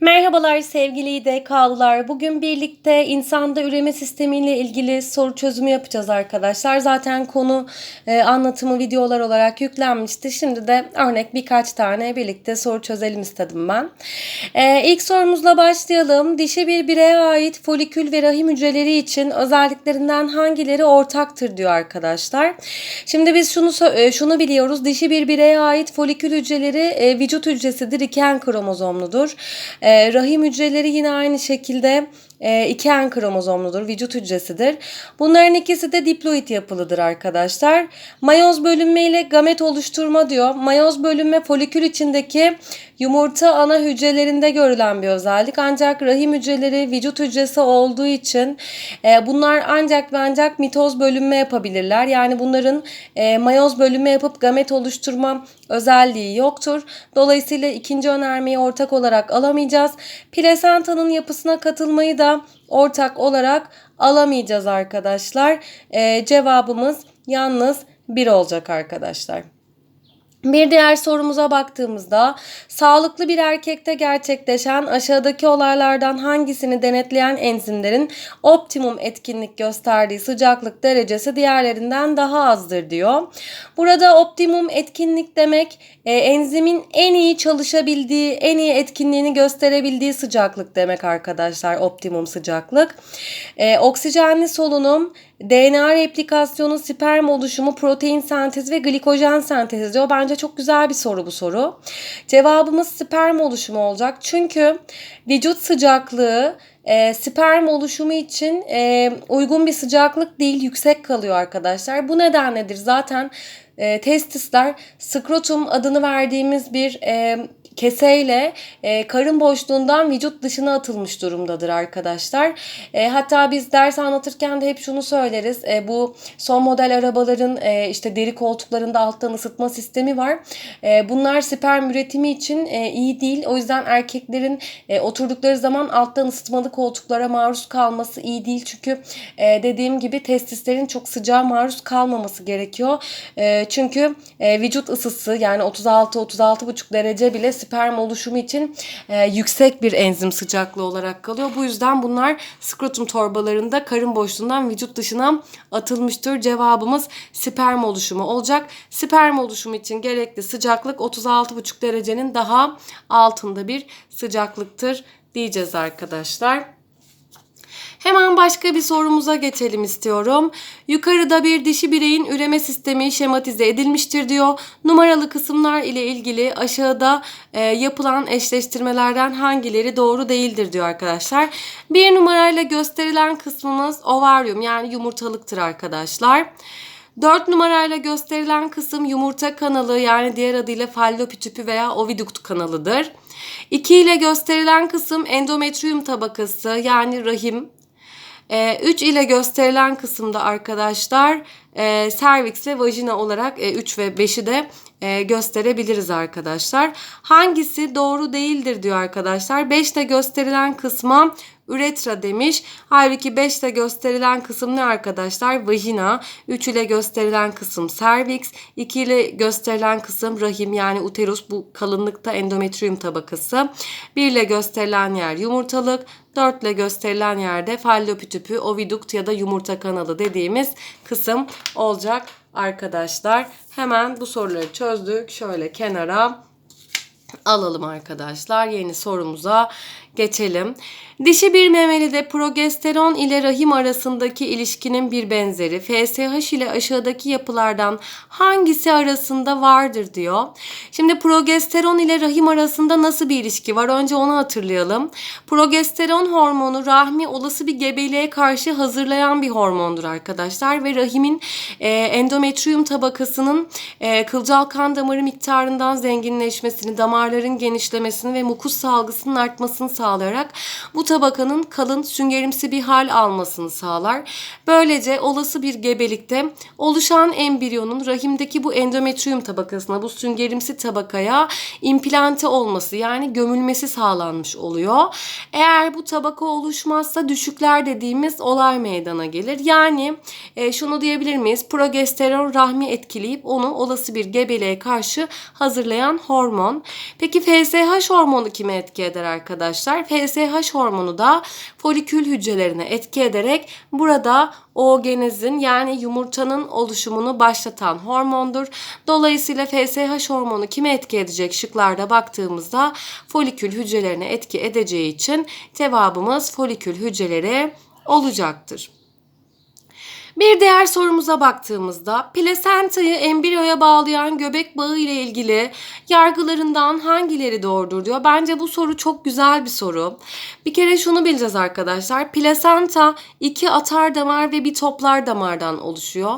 Merhabalar sevgili İDK'lılar. Bugün birlikte insanda üreme sistemiyle ilgili soru çözümü yapacağız arkadaşlar. Zaten konu e, anlatımı videolar olarak yüklenmişti. Şimdi de örnek birkaç tane birlikte soru çözelim istedim ben. E, ilk sorumuzla başlayalım. Dişi bir bireye ait folikül ve rahim hücreleri için özelliklerinden hangileri ortaktır diyor arkadaşlar. Şimdi biz şunu e, şunu biliyoruz. Dişi bir bireye ait folikül hücreleri e, vücut hücresidir. iken kromozomludur. E, rahim hücreleri yine aynı şekilde e, iki en kromozomludur, vücut hücresidir. Bunların ikisi de diploid yapılıdır arkadaşlar. Mayoz bölünme ile gamet oluşturma diyor. Mayoz bölünme folikül içindeki yumurta ana hücrelerinde görülen bir özellik. Ancak rahim hücreleri vücut hücresi olduğu için e, bunlar ancak ve ancak mitoz bölünme yapabilirler. Yani bunların e, mayoz bölünme yapıp gamet oluşturma özelliği yoktur. Dolayısıyla ikinci önermeyi ortak olarak alamayacağız. Plasentanın yapısına katılmayı da ortak olarak alamayacağız arkadaşlar. Ee, cevabımız yalnız 1 olacak arkadaşlar. Bir diğer sorumuza baktığımızda sağlıklı bir erkekte gerçekleşen aşağıdaki olaylardan hangisini denetleyen enzimlerin optimum etkinlik gösterdiği sıcaklık derecesi diğerlerinden daha azdır diyor. Burada optimum etkinlik demek e, enzimin en iyi çalışabildiği, en iyi etkinliğini gösterebildiği sıcaklık demek arkadaşlar optimum sıcaklık. E, oksijenli solunum, DNA replikasyonu, sperm oluşumu, protein sentezi ve glikojen sentezi diyor. Bence çok güzel bir soru bu soru. Cevabımız sperm oluşumu olacak. Çünkü vücut sıcaklığı e, sperm oluşumu için e, uygun bir sıcaklık değil, yüksek kalıyor arkadaşlar. Bu nedenledir zaten e, testisler skrotum adını verdiğimiz bir e, keseyle e, karın boşluğundan vücut dışına atılmış durumdadır arkadaşlar. E, hatta biz ders anlatırken de hep şunu söyleriz. E, bu son model arabaların e, işte deri koltuklarında alttan ısıtma sistemi var. E, bunlar sperm üretimi için e, iyi değil. O yüzden erkeklerin e, oturdukları zaman alttan ısıtmalı koltuklara maruz kalması iyi değil. Çünkü e, dediğim gibi testislerin çok sıcağa maruz kalmaması gerekiyor. E, çünkü e, vücut ısısı yani 36-36,5 derece bile sperm oluşumu için e, yüksek bir enzim sıcaklığı olarak kalıyor. Bu yüzden bunlar skrotum torbalarında karın boşluğundan vücut dışına atılmıştır. Cevabımız sperm oluşumu olacak. Sperm oluşumu için gerekli sıcaklık 36,5 derecenin daha altında bir sıcaklıktır diyeceğiz arkadaşlar. Başka bir sorumuza geçelim istiyorum. Yukarıda bir dişi bireyin üreme sistemi şematize edilmiştir diyor. Numaralı kısımlar ile ilgili aşağıda e, yapılan eşleştirmelerden hangileri doğru değildir diyor arkadaşlar. Bir numarayla gösterilen kısmımız ovaryum yani yumurtalıktır arkadaşlar. 4 numarayla gösterilen kısım yumurta kanalı yani diğer adıyla fallopitüpü veya ovidukt kanalıdır. 2 ile gösterilen kısım endometrium tabakası yani rahim 3 ile gösterilen kısımda arkadaşlar e, serviks ve vajina olarak e, 3 ve 5'i de e, gösterebiliriz arkadaşlar. Hangisi doğru değildir diyor arkadaşlar. 5 ile gösterilen kısma üretra demiş. Halbuki 5 ile gösterilen kısım ne arkadaşlar? Vajina. 3 ile gösterilen kısım serviks. 2 ile gösterilen kısım rahim yani uterus bu kalınlıkta endometrium tabakası. 1 ile gösterilen yer yumurtalık. 4 ile gösterilen yerde fallopitüpü, ovidukt ya da yumurta kanalı dediğimiz kısım olacak arkadaşlar. Hemen bu soruları çözdük. Şöyle kenara alalım arkadaşlar. Yeni sorumuza geçelim. Dişi bir memelide progesteron ile rahim arasındaki ilişkinin bir benzeri FSH ile aşağıdaki yapılardan hangisi arasında vardır diyor. Şimdi progesteron ile rahim arasında nasıl bir ilişki var? Önce onu hatırlayalım. Progesteron hormonu rahmi olası bir gebeliğe karşı hazırlayan bir hormondur arkadaşlar ve rahimin e, endometrium tabakasının e, kılcal kan damarı miktarından zenginleşmesini, damarların genişlemesini ve mukus salgısının artmasını sağlayarak bu tabakanın kalın süngerimsi bir hal almasını sağlar. Böylece olası bir gebelikte oluşan embriyonun rahimdeki bu endometrium tabakasına, bu süngerimsi tabakaya implante olması yani gömülmesi sağlanmış oluyor. Eğer bu tabaka oluşmazsa düşükler dediğimiz olay meydana gelir. Yani e, şunu diyebilir miyiz? Progesteron rahmi etkileyip onu olası bir gebeliğe karşı hazırlayan hormon. Peki FSH hormonu kime etki eder arkadaşlar? FSH hormonu da folikül hücrelerine etki ederek burada oogenezin yani yumurtanın oluşumunu başlatan hormondur. Dolayısıyla FSH hormonu kime etki edecek şıklarda baktığımızda folikül hücrelerine etki edeceği için cevabımız folikül hücreleri olacaktır. Bir diğer sorumuza baktığımızda plasentayı embriyoya bağlayan göbek bağı ile ilgili yargılarından hangileri doğrudur diyor. Bence bu soru çok güzel bir soru. Bir kere şunu bileceğiz arkadaşlar. Plasenta iki atar damar ve bir toplar damardan oluşuyor.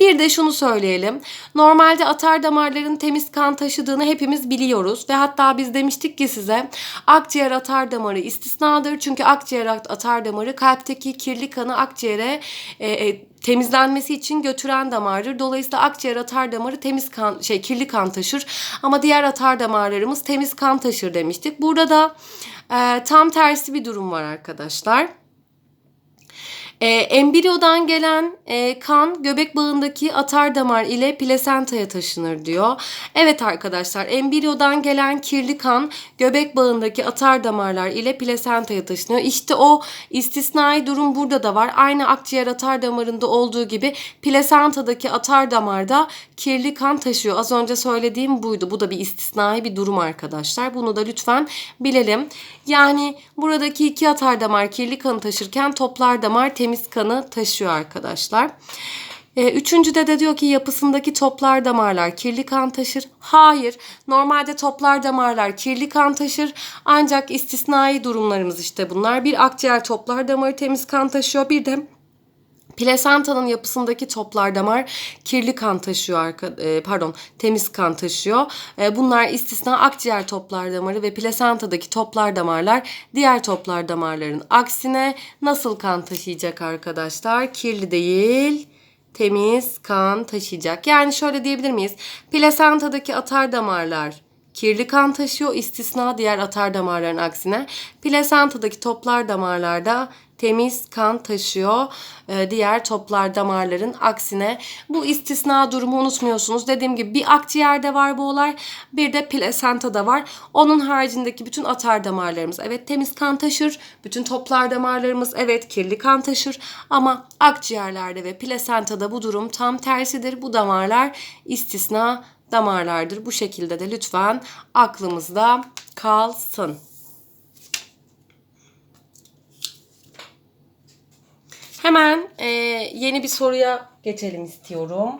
Bir de şunu söyleyelim. Normalde atar damarların temiz kan taşıdığını hepimiz biliyoruz ve hatta biz demiştik ki size akciğer atar damarı istisnadır. Çünkü akciğer atar damarı kalpteki kirli kanı akciğere e, e, temizlenmesi için götüren damardır. Dolayısıyla akciğer atar damarı temiz kan şey kirli kan taşır ama diğer atar damarlarımız temiz kan taşır demiştik. Burada da e, tam tersi bir durum var arkadaşlar. E, embriyodan gelen e, kan göbek bağındaki atar damar ile plasentaya taşınır diyor. Evet arkadaşlar embriyodan gelen kirli kan göbek bağındaki atar damarlar ile plasentaya taşınıyor. İşte o istisnai durum burada da var. Aynı akciğer atar damarında olduğu gibi plasentadaki atar damarda kirli kan taşıyor. Az önce söylediğim buydu. Bu da bir istisnai bir durum arkadaşlar. Bunu da lütfen bilelim. Yani buradaki iki atar damar kirli kanı taşırken toplar damar temiz kanı taşıyor arkadaşlar. E, üçüncüde de diyor ki yapısındaki toplar damarlar kirli kan taşır. Hayır. Normalde toplar damarlar kirli kan taşır. Ancak istisnai durumlarımız işte bunlar. Bir akciğer toplar damarı temiz kan taşıyor. Bir de Plasentanın yapısındaki toplar damar kirli kan taşıyor, e, pardon temiz kan taşıyor. E, bunlar istisna akciğer toplar damarı ve plasentadaki toplar damarlar diğer toplar damarların aksine nasıl kan taşıyacak arkadaşlar? Kirli değil, temiz kan taşıyacak. Yani şöyle diyebilir miyiz? Plasentadaki atar damarlar kirli kan taşıyor istisna diğer atar damarların aksine. Plasentadaki toplar damarlarda temiz kan taşıyor e, diğer toplar damarların aksine. Bu istisna durumu unutmuyorsunuz. Dediğim gibi bir akciğerde var bu olay bir de plasentada var. Onun haricindeki bütün atar damarlarımız evet temiz kan taşır. Bütün toplar damarlarımız evet kirli kan taşır. Ama akciğerlerde ve plasentada bu durum tam tersidir. Bu damarlar istisna damarlardır. Bu şekilde de lütfen aklımızda kalsın. Hemen e, yeni bir soruya geçelim istiyorum.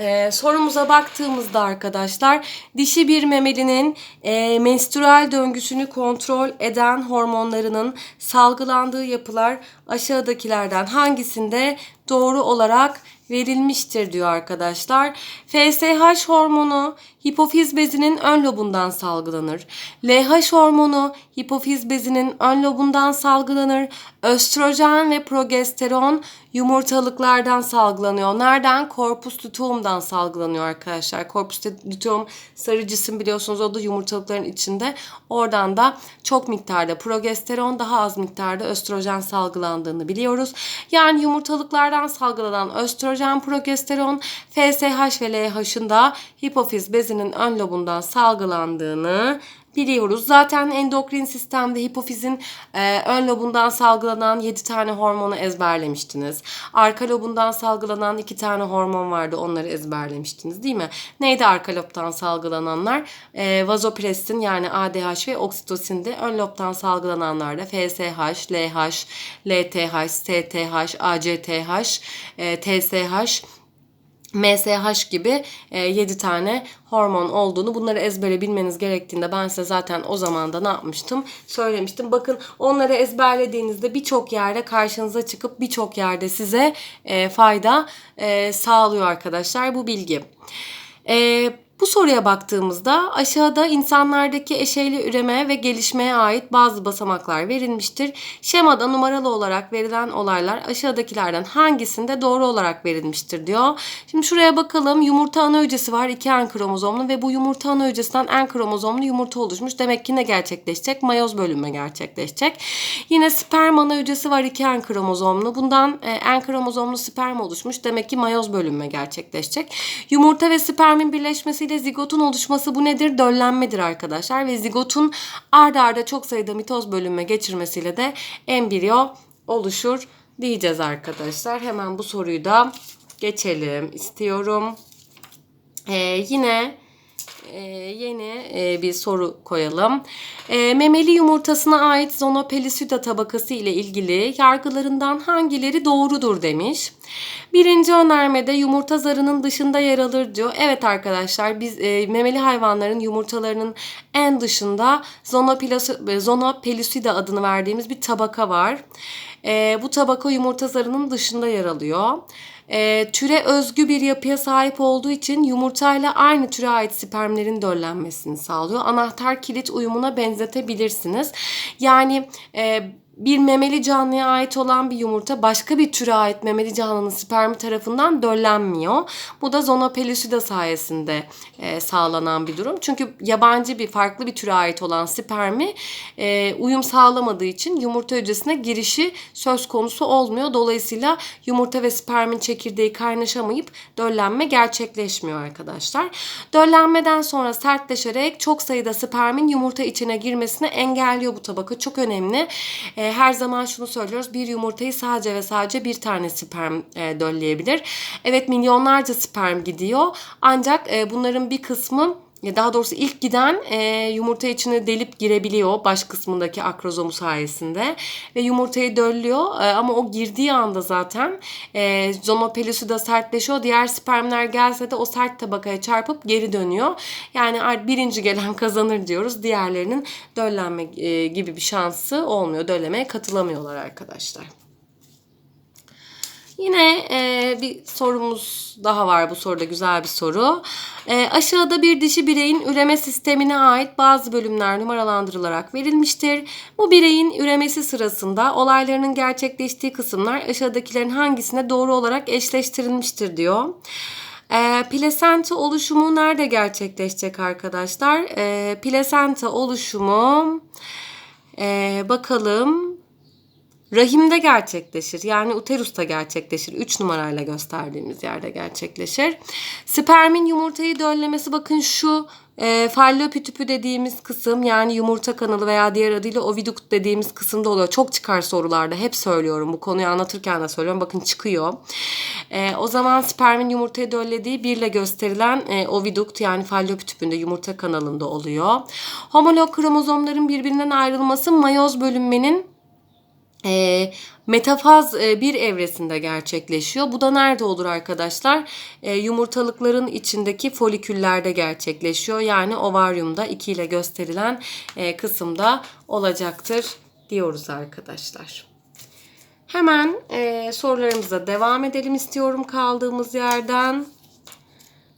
Ee, sorumuza baktığımızda arkadaşlar dişi bir memelinin e, menstrüel döngüsünü kontrol eden hormonlarının salgılandığı yapılar aşağıdakilerden hangisinde doğru olarak verilmiştir diyor arkadaşlar. FSH hormonu hipofiz bezinin ön lobundan salgılanır. LH hormonu hipofiz bezinin ön lobundan salgılanır. Östrojen ve progesteron yumurtalıklardan salgılanıyor. Nereden? Korpus luteum'dan salgılanıyor arkadaşlar. Korpus luteum sarı cisim biliyorsunuz o da yumurtalıkların içinde. Oradan da çok miktarda progesteron daha az miktarda östrojen salgılandığını biliyoruz. Yani yumurtalıklardan salgılanan östrojen, progesteron, FSH ve LH'ın da hipofiz bezinin ön lobundan salgılandığını biliyoruz. Zaten endokrin sistemde hipofizin e, ön lobundan salgılanan 7 tane hormonu ezberlemiştiniz. Arka lobundan salgılanan 2 tane hormon vardı onları ezberlemiştiniz değil mi? Neydi arka lobdan salgılananlar? E, vazopressin yani ADH ve oksitosindi. Ön lobdan salgılananlar da FSH, LH, LTH, STH, ACTH, e, TSH, MSH gibi e, 7 tane hormon olduğunu bunları ezbere bilmeniz gerektiğinde ben size zaten o zaman da ne yapmıştım söylemiştim. Bakın onları ezberlediğinizde birçok yerde karşınıza çıkıp birçok yerde size e, fayda e, sağlıyor arkadaşlar bu bilgi. E, bu soruya baktığımızda aşağıda insanlardaki eşeyli üreme ve gelişmeye ait bazı basamaklar verilmiştir. Şemada numaralı olarak verilen olaylar aşağıdakilerden hangisinde doğru olarak verilmiştir diyor. Şimdi şuraya bakalım. Yumurta ana hücresi var. iki en kromozomlu ve bu yumurta ana hücresinden en kromozomlu yumurta oluşmuş. Demek ki ne gerçekleşecek? Mayoz bölünme gerçekleşecek. Yine sperm ana hücresi var. iki en kromozomlu. Bundan en kromozomlu sperm oluşmuş. Demek ki mayoz bölünme gerçekleşecek. Yumurta ve spermin birleşmesi vasıtasıyla zigotun oluşması bu nedir? Döllenmedir arkadaşlar ve zigotun arda arda çok sayıda mitoz bölünme geçirmesiyle de embriyo oluşur diyeceğiz arkadaşlar. Hemen bu soruyu da geçelim istiyorum. Ee, yine e, yeni e, bir soru koyalım. E, memeli yumurtasına ait zonopelisüda tabakası ile ilgili yargılarından hangileri doğrudur demiş. Birinci önermede yumurta zarının dışında yer alır diyor. Evet arkadaşlar biz e, memeli hayvanların yumurtalarının en dışında zonopelis- zonopelisüda adını verdiğimiz bir tabaka var. E, bu tabaka yumurta zarının dışında yer alıyor e, türe özgü bir yapıya sahip olduğu için yumurtayla aynı türe ait spermlerin döllenmesini sağlıyor. Anahtar kilit uyumuna benzetebilirsiniz. Yani e, bir memeli canlıya ait olan bir yumurta başka bir türe ait memeli canlının spermi tarafından döllenmiyor. Bu da zonopelisüda sayesinde e, sağlanan bir durum. Çünkü yabancı bir farklı bir türe ait olan spermi e, uyum sağlamadığı için yumurta hücresine girişi söz konusu olmuyor. Dolayısıyla yumurta ve spermin çekirdeği kaynaşamayıp döllenme gerçekleşmiyor arkadaşlar. Döllenmeden sonra sertleşerek çok sayıda spermin yumurta içine girmesini engelliyor bu tabaka. Çok önemli. E, her zaman şunu söylüyoruz. Bir yumurtayı sadece ve sadece bir tane sperm e, dölleyebilir. Evet milyonlarca sperm gidiyor. Ancak e, bunların bir kısmı daha doğrusu ilk giden e, yumurta içine delip girebiliyor baş kısmındaki akrozomu sayesinde ve yumurtayı döllüyor e, ama o girdiği anda zaten e, zonopelisü de sertleşiyor. Diğer spermler gelse de o sert tabakaya çarpıp geri dönüyor. Yani birinci gelen kazanır diyoruz. Diğerlerinin döllenme e, gibi bir şansı olmuyor. Döllemeye katılamıyorlar arkadaşlar. Yine e, bir sorumuz daha var bu soruda güzel bir soru. E, aşağıda bir dişi bireyin üreme sistemine ait bazı bölümler numaralandırılarak verilmiştir. Bu bireyin üremesi sırasında olaylarının gerçekleştiği kısımlar aşağıdakilerin hangisine doğru olarak eşleştirilmiştir diyor. E, plasenta oluşumu nerede gerçekleşecek arkadaşlar? E, plasenta oluşumu e, bakalım Rahimde gerçekleşir. Yani uterusta gerçekleşir. 3 numarayla gösterdiğimiz yerde gerçekleşir. Spermin yumurtayı döllemesi bakın şu e, fallopitüpü dediğimiz kısım yani yumurta kanalı veya diğer adıyla ovidukt dediğimiz kısımda oluyor. Çok çıkar sorularda. Hep söylüyorum. Bu konuyu anlatırken de söylüyorum. Bakın çıkıyor. E, o zaman spermin yumurtayı döllediği birle gösterilen e, ovidukt yani fallopitüpünde yumurta kanalında oluyor. Homolog kromozomların birbirinden ayrılması mayoz bölünmenin e, metafaz e, bir evresinde gerçekleşiyor. Bu da nerede olur arkadaşlar? E, yumurtalıkların içindeki foliküllerde gerçekleşiyor. Yani ovaryumda 2 ile gösterilen e, kısımda olacaktır diyoruz arkadaşlar. Hemen e, sorularımıza devam edelim istiyorum kaldığımız yerden.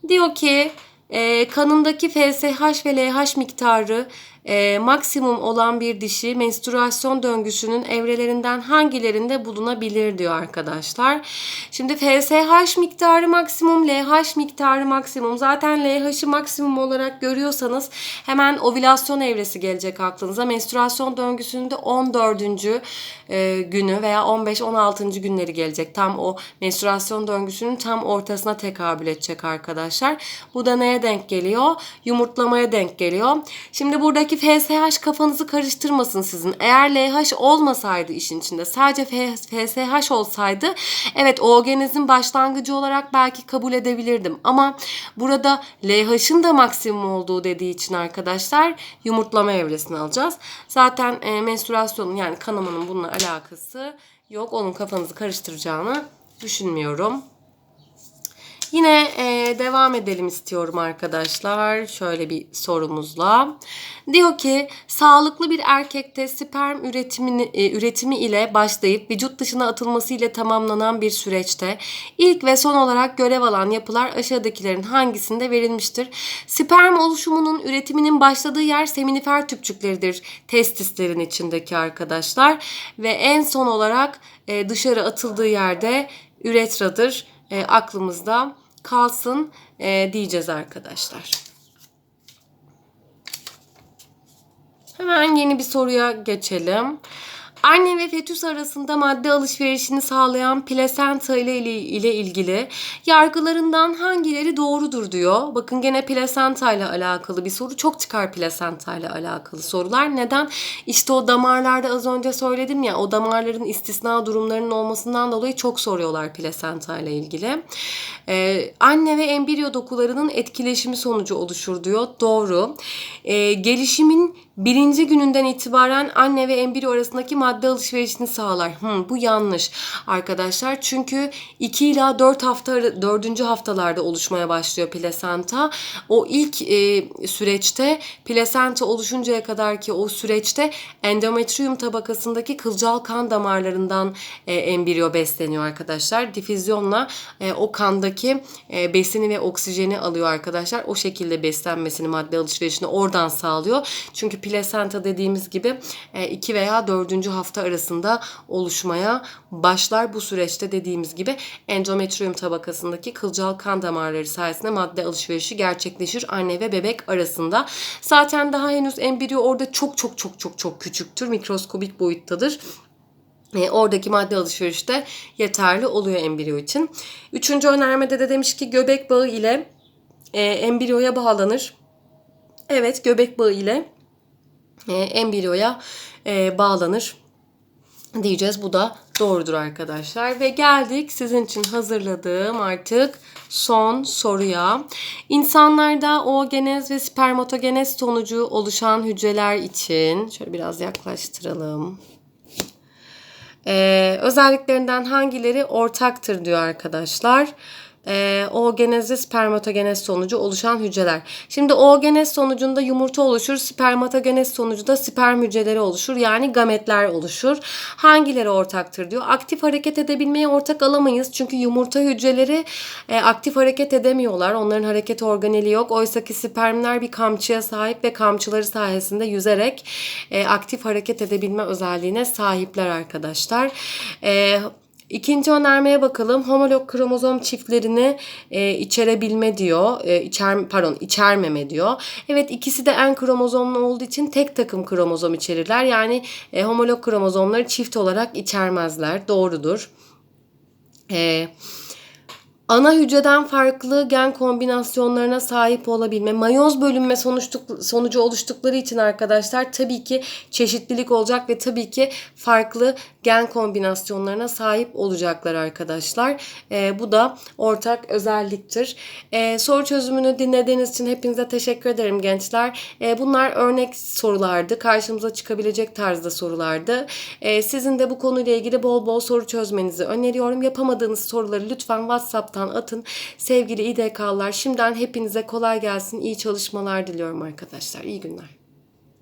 Diyor ki e, kanındaki FSH ve LH miktarı e, maksimum olan bir dişi menstruasyon döngüsünün evrelerinden hangilerinde bulunabilir diyor arkadaşlar. Şimdi FSH miktarı maksimum, LH miktarı maksimum. Zaten LH'ı maksimum olarak görüyorsanız hemen ovülasyon evresi gelecek aklınıza. Menstruasyon döngüsünün de 14. E, günü veya 15-16. günleri gelecek. Tam o menstruasyon döngüsünün tam ortasına tekabül edecek arkadaşlar. Bu da neye denk geliyor? Yumurtlamaya denk geliyor. Şimdi buradaki FSH kafanızı karıştırmasın sizin. Eğer LH olmasaydı işin içinde sadece FSH olsaydı evet o genezin başlangıcı olarak belki kabul edebilirdim. Ama burada LH'ın da maksimum olduğu dediği için arkadaşlar yumurtlama evresini alacağız. Zaten e, menstruasyonun yani kanamanın bununla alakası yok. Onun kafanızı karıştıracağını düşünmüyorum. Yine e, devam edelim istiyorum arkadaşlar. Şöyle bir sorumuzla. Diyor ki sağlıklı bir erkekte sperm üretimini, e, üretimi ile başlayıp vücut dışına atılması ile tamamlanan bir süreçte ilk ve son olarak görev alan yapılar aşağıdakilerin hangisinde verilmiştir? Sperm oluşumunun üretiminin başladığı yer seminifer tüpçükleridir. Testislerin içindeki arkadaşlar. Ve en son olarak e, dışarı atıldığı yerde üretradır. E, aklımızda kalsın e, diyeceğiz arkadaşlar. Hemen yeni bir soruya geçelim. Anne ve fetüs arasında madde alışverişini sağlayan plasenta ile, ile ilgili yargılarından hangileri doğrudur diyor. Bakın gene plasenta ile alakalı bir soru. Çok çıkar plasenta ile alakalı sorular. Neden? İşte o damarlarda az önce söyledim ya o damarların istisna durumlarının olmasından dolayı çok soruyorlar plasenta ile ilgili. Ee, anne ve embriyo dokularının etkileşimi sonucu oluşur diyor. Doğru. Ee, gelişimin birinci gününden itibaren anne ve embriyo arasındaki madde alışverişini sağlar. Hmm, bu yanlış arkadaşlar. Çünkü 2 ila 4 hafta 4. haftalarda oluşmaya başlıyor plasenta. O ilk e, süreçte plasenta oluşuncaya kadar ki o süreçte endometrium tabakasındaki kılcal kan damarlarından e, embriyo besleniyor arkadaşlar. Difüzyonla e, o kandaki e, besini ve oksijeni alıyor arkadaşlar. O şekilde beslenmesini, madde alışverişini oradan sağlıyor. Çünkü plasenta dediğimiz gibi 2 veya 4. hafta arasında oluşmaya başlar. Bu süreçte dediğimiz gibi endometrium tabakasındaki kılcal kan damarları sayesinde madde alışverişi gerçekleşir anne ve bebek arasında. Zaten daha henüz embriyo orada çok çok çok çok çok küçüktür. Mikroskobik boyuttadır. E, oradaki madde alışverişi de yeterli oluyor embriyo için. Üçüncü önermede de demiş ki göbek bağı ile e, embriyoya bağlanır. Evet göbek bağı ile e, embriyoya e, bağlanır diyeceğiz. Bu da doğrudur arkadaşlar. Ve geldik sizin için hazırladığım artık son soruya. İnsanlarda oogenez ve spermatogenez sonucu oluşan hücreler için şöyle biraz yaklaştıralım. Ee, özelliklerinden hangileri ortaktır diyor arkadaşlar e, oogenez ve spermatogenez sonucu oluşan hücreler. Şimdi oogenez sonucunda yumurta oluşur, spermatogenez sonucu da sperm hücreleri oluşur. Yani gametler oluşur. Hangileri ortaktır diyor. Aktif hareket edebilmeye ortak alamayız. Çünkü yumurta hücreleri e, aktif hareket edemiyorlar. Onların hareket organeli yok. Oysa ki spermler bir kamçıya sahip ve kamçıları sayesinde yüzerek e, aktif hareket edebilme özelliğine sahipler arkadaşlar. E, İkinci önermeye bakalım. Homolog kromozom çiftlerini e, içerebilme diyor. E, içer, pardon içermeme diyor. Evet ikisi de en kromozomlu olduğu için tek takım kromozom içerirler. Yani e, homolog kromozomları çift olarak içermezler. Doğrudur. Eee ana hücreden farklı gen kombinasyonlarına sahip olabilme, mayoz bölünme sonuçtuk, sonucu oluştukları için arkadaşlar tabii ki çeşitlilik olacak ve tabii ki farklı gen kombinasyonlarına sahip olacaklar arkadaşlar. E, bu da ortak özelliktir. E, soru çözümünü dinlediğiniz için hepinize teşekkür ederim gençler. E, bunlar örnek sorulardı. Karşımıza çıkabilecek tarzda sorulardı. E, sizin de bu konuyla ilgili bol bol soru çözmenizi öneriyorum. Yapamadığınız soruları lütfen WhatsApp'tan atın. Sevgili İDK'lar şimdiden hepinize kolay gelsin. İyi çalışmalar diliyorum arkadaşlar. İyi günler.